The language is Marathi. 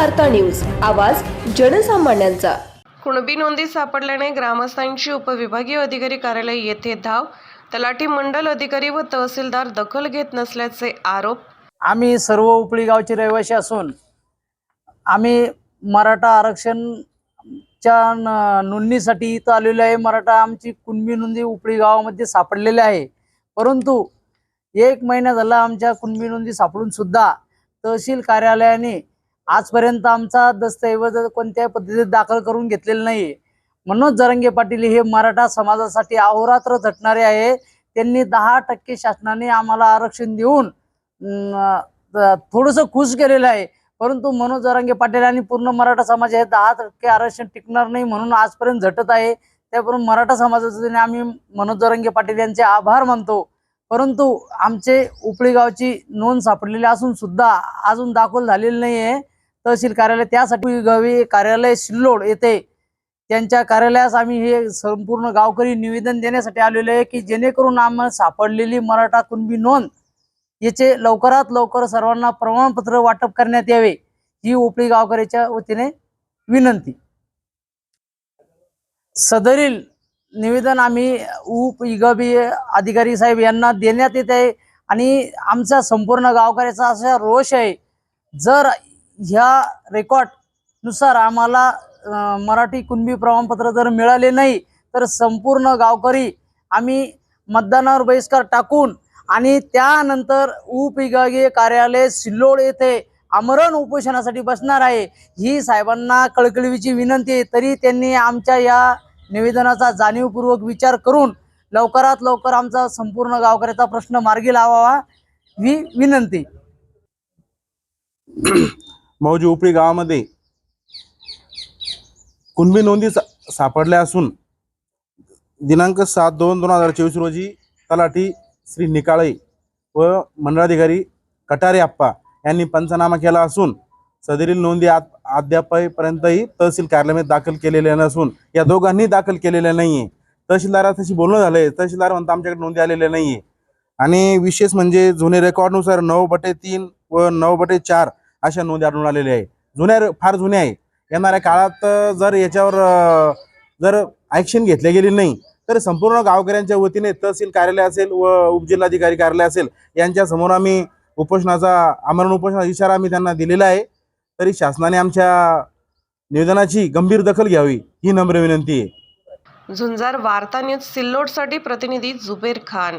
वार्ता न्यूज. आवाज जनसामान्यांचा. कुणबी नोंदी सापडल्याने ग्रामस्थांची उपविभागीय अधिकारी कार्यालय येथे धाव तलाठी मंडल अधिकारी व तहसीलदार दखल घेत नसल्याचे आरोप. आम्ही सर्व उपळी गावचे रहिवासी असून आम्ही मराठा आरक्षणच्या न- नोंदणीसाठी इथं आलेलो आहे. मराठा आमची कुणबी नोंदी उपळी गावामध्ये सापडलेली आहे. परंतु एक महिना झाला आमच्या कुणबी नोंदी सापडून सुद्धा तहसील कार्यालयाने आजपर्यंत आमचा दस्तऐवज कोणत्याही पद्धतीत दाखल करून घेतलेला नाही. मनोज जरंगे पाटील हे मराठा समाजासाठी अहोरात्र झटणारे आहे. त्यांनी दहा टक्के शासनाने आम्हाला आरक्षण देऊन थोडंसं खुश केलेलं आहे. परंतु मनोज जरांगे पाटील आणि पूर्ण मराठा समाज हे दहा टक्के आरक्षण टिकणार नाही म्हणून आजपर्यंत झटत आहे. त्यावरून मराठा समाजाच्या आम्ही मनोज जरांगे पाटील यांचे आभार मानतो. परंतु आमचे उपळी गावची नोंद सापडलेली असून सुद्धा अजून दाखल झालेली नाही आहे तहसील कार्यालय त्यासाठी गावी कार्यालय सिल्लोड येथे त्यांच्या कार्यालयास आम्ही हे संपूर्ण गावकरी निवेदन देण्यासाठी आलेलो आहे की जेणेकरून आम्हाला सापडलेली मराठा कुणबी नोंद याचे लवकरात लवकर सर्वांना प्रमाणपत्र वाटप करण्यात यावे ही उपळी गावकऱ्याच्या वतीने विनंती. सदरील निवेदन आम्ही उप इगबी अधिकारी साहेब यांना देण्यात येत आहे आणि आमच्या संपूर्ण गावकऱ्याचा असा रोष आहे जर ह्या रेकॉर्डनुसार आम्हाला मराठी कुणबी प्रमाणपत्र जर मिळाले नाही तर संपूर्ण गावकरी आम्ही मतदानावर बहिष्कार टाकून आणि त्यानंतर उपविभागीय कार्यालय सिल्लोड येथे आमरण उपोषणासाठी बसणार आहे ही साहेबांना कळकळीची विनंती आहे. तरी त्यांनी आमच्या या निवेदनाचा जाणीवपूर्वक विचार करून लवकरात लवकर आमचा संपूर्ण गावकऱ्याचा प्रश्न मार्गी लावावा ही विनंती. मौजी उपरी गावामध्ये कुणबी नोंदी सा- सापडल्या असून दिनांक सात दोन दोन हजार चोवीस रोजी तलाठी श्री निकाळे व मंडळाधिकारी कटारे आप्पा यांनी पंचनामा केला असून सदरील नोंदी आत अद्यापपर्यंतही तहसील कार्यालयात दाखल केलेल्या नसून या दोघांनी दाखल केलेल्या नाहीये. तहसीलदाराशी बोलणं झालंय. तहसीलदार म्हणता आमच्याकडे नोंदी आलेल्या नाहीये. आणि विशेष म्हणजे जुने रेकॉर्डनुसार नऊ बटे तीन व नऊ बटे चार अशा नोंदी आढळून आलेल्या आहे जुन्या फार जुन्या आहे येणाऱ्या काळात जर याच्यावर जर ॲक्शन घेतली गेली नाही तर संपूर्ण गावकऱ्यांच्या वतीने तहसील कार्यालय असेल व उपजिल्हाधिकारी कार्यालय असेल यांच्यासमोर आम्ही उपोषणाचा आमरण उपोषणाचा इशारा आम्ही त्यांना दिलेला आहे. तरी शासनाने आमच्या निवेदनाची गंभीर दखल घ्यावी ही नम्र विनंती आहे. झुंजार वार्ता न्यूज सिल्लोडसाठी प्रतिनिधी जुबेर खान.